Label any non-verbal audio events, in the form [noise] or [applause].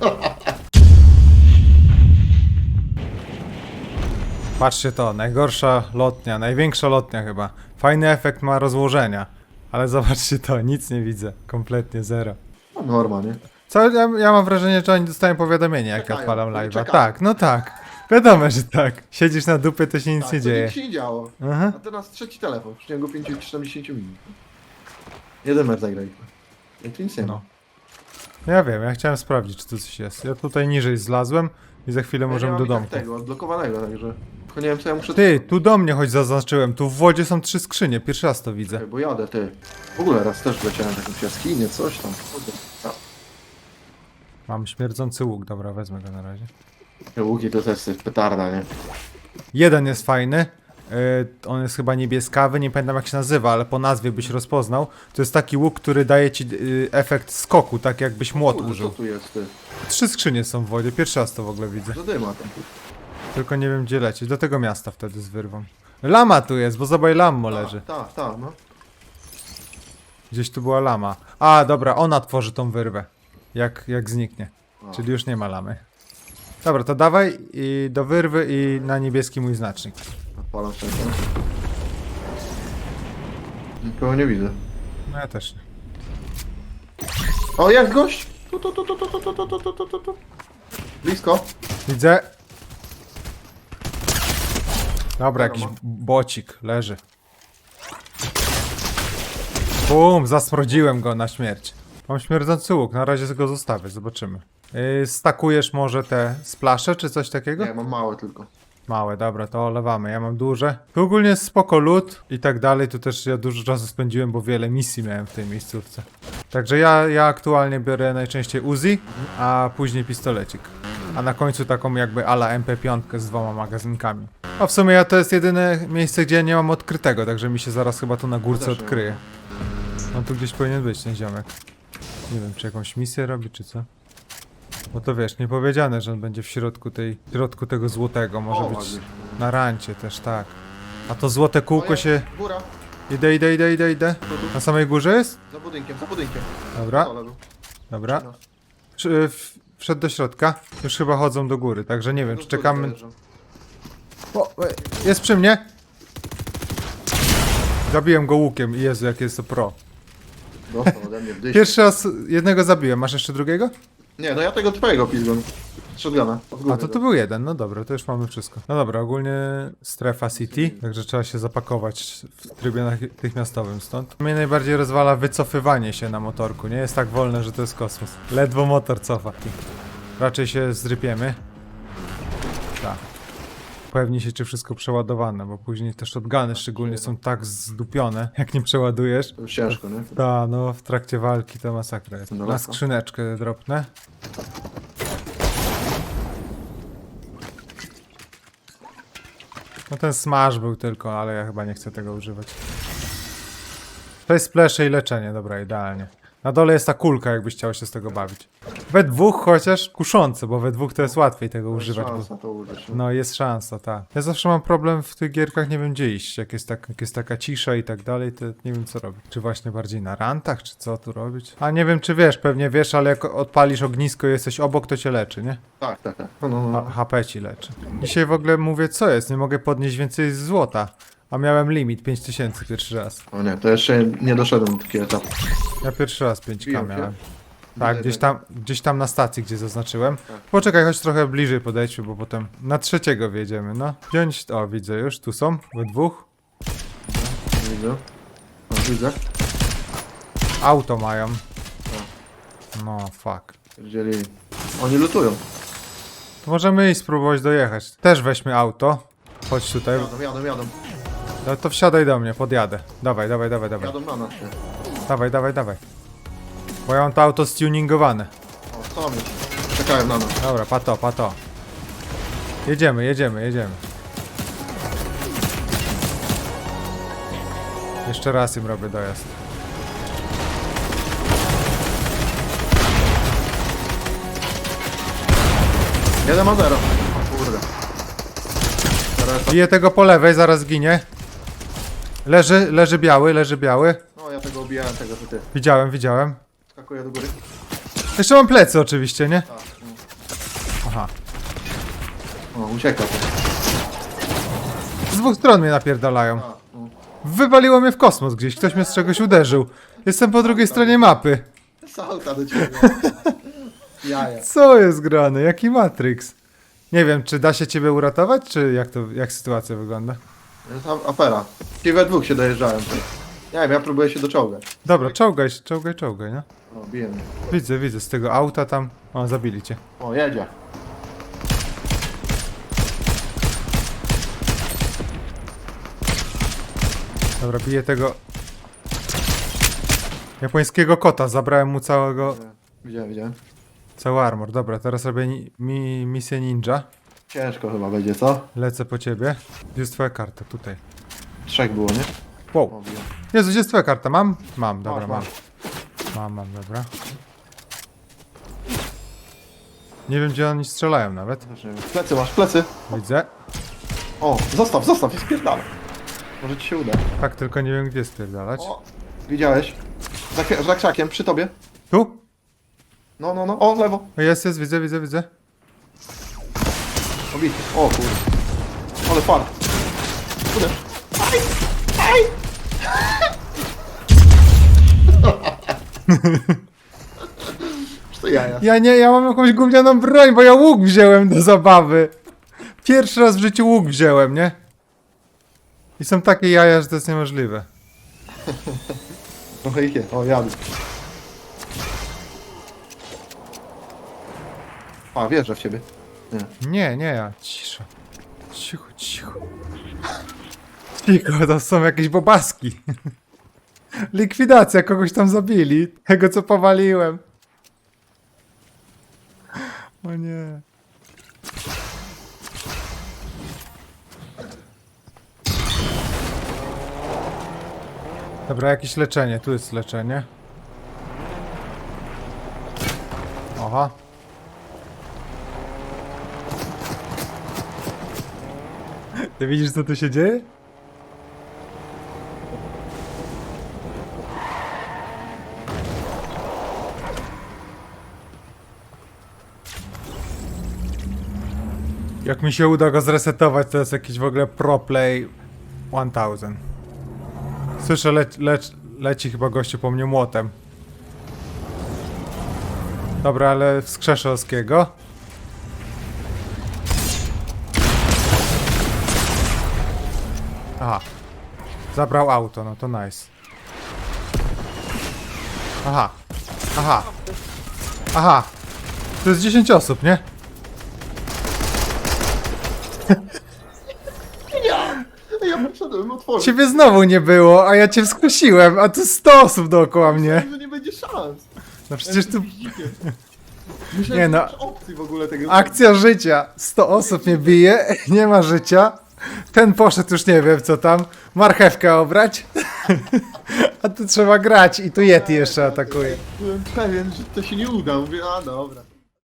[laughs] Patrzcie to, najgorsza lotnia, największa lotnia chyba. Fajny efekt ma rozłożenia. Ale zobaczcie to, nic nie widzę. Kompletnie zero. No, norma, nie? Co, ja, ja mam wrażenie, że oni dostają powiadomienie, jak ja Czekają, odpalam oni live'a. czekają. Tak, no tak. Wiadomo, że tak. Siedzisz na dupie, to się nic tak, nie to dzieje. Nic się nie działo. Aha. A teraz trzeci telefon w ciągu 5-40 minut. Jeden mecz zagraliśmy. I tu nic nie ma. No. Ja wiem, ja chciałem sprawdzić, czy tu coś jest. Ja tutaj niżej zlazłem i za chwilę możemy do tak domku. tego, odblokowanego, także... Tylko nie wiem co ja muszę... Ty, tu do mnie choć zaznaczyłem. Tu w wodzie są trzy skrzynie, pierwszy raz to widzę. Czekaj, Bo jadę, ty. W ogóle raz też wleciałem w jakąś jaskinię, coś tam. Kurde. A, Mam śmierdzący łuk, dobra, wezmę go na razie. te łuki to też jest petarda, nie? Jeden jest fajny. Y, on jest chyba niebieskawy, nie pamiętam jak się nazywa, ale po nazwie byś rozpoznał. To jest taki łuk, który daje ci y, efekt skoku, tak jakbyś młot Kurde, co użył. tu jest, ty? Trzy skrzynie są w wodzie, pierwszy raz to w ogóle widzę. Zadyma tam. Tylko nie wiem gdzie lecieć, do tego miasta wtedy z wyrwą. Lama tu jest, bo zobacz lammo leży. Tak, tak, no. Gdzieś tu była lama. A, dobra, ona tworzy tą wyrwę. Jak, jak zniknie. A. Czyli już nie ma lamy. Dobra, to dawaj i do wyrwy i na niebieski mój znacznik. Odpalam szczęście. Nikogo nie widzę. No ja też nie. O, jest gość! Tu, tu, tu, tu, tu, tu, tu, tu, tu, tu, tu, tu. Blisko. Widzę. Dobra, jakiś ma. bocik leży. Bum, zasmrodziłem go na śmierć. Mam śmierdzący łuk, na razie go zostawię, zobaczymy. Yy, stakujesz może te splasze, czy coś takiego? Nie, mam małe tylko. Małe, dobra, to olewamy. Ja mam duże. Tu ogólnie jest spoko lód i tak dalej. Tu też ja dużo czasu spędziłem, bo wiele misji miałem w tej miejscówce. Także ja, ja aktualnie biorę najczęściej Uzi, a później pistolecik. A na końcu taką jakby ala MP5 z dwoma magazynkami. A w sumie ja to jest jedyne miejsce, gdzie ja nie mam odkrytego, także mi się zaraz chyba tu na górce odkryje. No tu gdzieś powinien być ten ziomek. Nie wiem, czy jakąś misję robi, czy co? Bo to wiesz, nie powiedziane, że on będzie w środku tej, w środku tego złotego, może O, być ładnie. na rancie też, tak. A to złote kółko się... Góra. Idę, idę, idę, idę, idę. Na samej górze jest? Za budynkiem, za budynkiem. Dobra, Dole był. dobra. W- Wszedł do środka. Już chyba chodzą do góry, także nie wiem, czy czekamy... O, e, jest przy mnie! Zabiłem go łukiem Jezu, jak jest to pro. Dostał ode mnie w dyś. Pierwszy raz jednego zabiłem, masz jeszcze drugiego? Nie, no ja tego twojego pilgrim. Shotguna. od góry A to to był jeden, no dobra, to już mamy wszystko. No dobra, ogólnie strefa City, także trzeba się zapakować w trybie natychmiastowym stąd. Mnie najbardziej rozwala wycofywanie się na motorku, nie jest tak wolne, że to jest kosmos. Ledwo motor cofa. Raczej się zrypiemy. Upewnij się, czy wszystko przeładowane, bo później te shotguny szczególnie są tak zdupione, jak nie przeładujesz. To już ciężko, nie? Ta, no w trakcie walki to masakra jest. Na Daleko. skrzyneczkę dropnę. No ten smash był tylko, ale ja chyba nie chcę tego używać. To jest splesze i leczenie, dobra, idealnie. Na dole jest ta kulka, jakbyś chciał się z tego bawić. We dwóch chociaż kuszące, bo we dwóch to jest łatwiej tego używać. Bo... Szansa to użyć. No. Jest szansa, tak. Ja zawsze mam problem w tych gierkach, nie wiem gdzie iść. Jak jest, tak, jak jest taka cisza i tak dalej, to nie wiem co robić. Czy właśnie bardziej na rantach, czy co tu robić? A nie wiem czy wiesz, pewnie wiesz, ale jak odpalisz ognisko i jesteś obok, to cię leczy, nie? Tak, tak, tak. No, no, A, no. HP ci leczy. Dzisiaj w ogóle mówię co jest, nie mogę podnieść więcej złota. A miałem limit 5000 pierwszy raz. O nie, to jeszcze nie doszedłem do takiego etapu. Ja pierwszy raz 5k Biją się? miałem. Tak, gdzieś tam, gdzieś tam na stacji, gdzie zaznaczyłem. Tak. Poczekaj, choć trochę bliżej podejdźmy, bo potem na trzeciego wjedziemy, no. Wziąć, o widzę już, tu są, we dwóch. Nie widzę. O, widzę. Auto mają. No, fuck. Pierdzieli. Oni lutują. To możemy iść spróbować dojechać. Też weźmy auto. Chodź tutaj. Jadą, jadą, jadą. No to wsiadaj do mnie, podjadę. Dawaj, dawaj, dawaj, dawaj. Jadą na nas. Dawaj, dawaj, dawaj. Bo ja mam to auto stuningowane. O, co mi? Czekają na nas. Dobra, pato, pato. Jedziemy, jedziemy, jedziemy. Jeszcze raz im robię dojazd. Jeden ma zero. O kurde. Teraz to... Biję tego po lewej, zaraz ginie. Leży, leży biały, leży biały. No, ja tego ubijałem, tego, że ty. Widziałem, widziałem. Skakuję do góry. Jeszcze mam plecy oczywiście, nie? Tak. no. O, ucieka. Z dwóch stron mnie napierdalają. A, no. Wywaliło mnie w kosmos gdzieś, ktoś mnie z czegoś uderzył. Jestem po drugiej stronie mapy. Z auta do ciebie. [laughs] Jaja. Co jest grane? Jaki Matrix? Nie wiem, czy da się ciebie uratować, czy jak to, jak sytuacja wygląda? Jest a- afera. Ci we dwóch się dojeżdżają. Nie wiem, ja próbuję się doczołgać. Dobra, czołgaj, czołgaj, czołgaj, no. O, biję mnie. Widzę, widzę, z tego auta tam. O, zabili cię. O, jedzie. Dobra, biję tego... Japońskiego kota, zabrałem mu całego, Widziałem, widziałem. cały armor. Dobra, teraz robię ni mi misję ninja. Ciężko chyba będzie, co? Lecę po ciebie. Gdzie jest twoja karta? Tutaj. Trzech było, nie? Wow. Jezu, gdzie jest twoja karta? Mam? Mam, dobra, Masz, mam. Mam, mam, dobra. Nie wiem, gdzie oni strzelają nawet. Też nie wiem. Plecy masz, plecy. Widzę. O, zostaw, zostaw, jest spierdala. Może ci się uda. Tak, tylko nie wiem, gdzie spierdalać. O, widziałeś? Za, krzakiem, przy tobie. Tu? No, no, no, o, lewo. O, Jest, jest, widzę, widzę, widzę. Obity. O kurde. Ale fart. Kurde. Aj! Aj! to jaja. Ja nie, ja mam jakąś gównianą broń, bo ja łuk wziąłem do zabawy. Pierwszy raz w życiu łuk wziąłem, nie? I są takie jaja, że to jest niemożliwe. Trochę ich jest. O, jadę. A, wierzę w ciebie. Nie. Nie, ja. Cisza. Cicho, cicho. Cicho, to są jakieś bobaski. [laughs] Likwidacja, kogoś tam zabili. Tego, co powaliłem. O nie. Dobra, jakieś leczenie. Tu jest leczenie. Aha. Ty widzisz, co tu się dzieje? Jak mi się uda go zresetować, to jest jakiś w ogóle pro play 1000. Słyszę, le lec leci chyba gościu po mnie młotem. Dobra, ale wskrzeszę Oskiego. Zabrał auto, no to nice. Aha. Aha. Aha. To jest 10 osób, nie? Ja poszedłem otworzyć. Ciebie znowu nie było, a ja cię wskrzesiłem, a tu 100 osób dookoła mnie. że nie będzie szans. No przecież tu Myślałem, Nie nie no. no. opcji w ogóle tego. akcja życia. 100 osób mnie bije, [laughs] nie ma życia. Ten poszedł już nie wiem co tam. Marchewkę obrać. [laughs] A tu trzeba grać i tu Yeti jeszcze atakuje. Byłem pewien, że to się nie uda. Mówię, a dobra.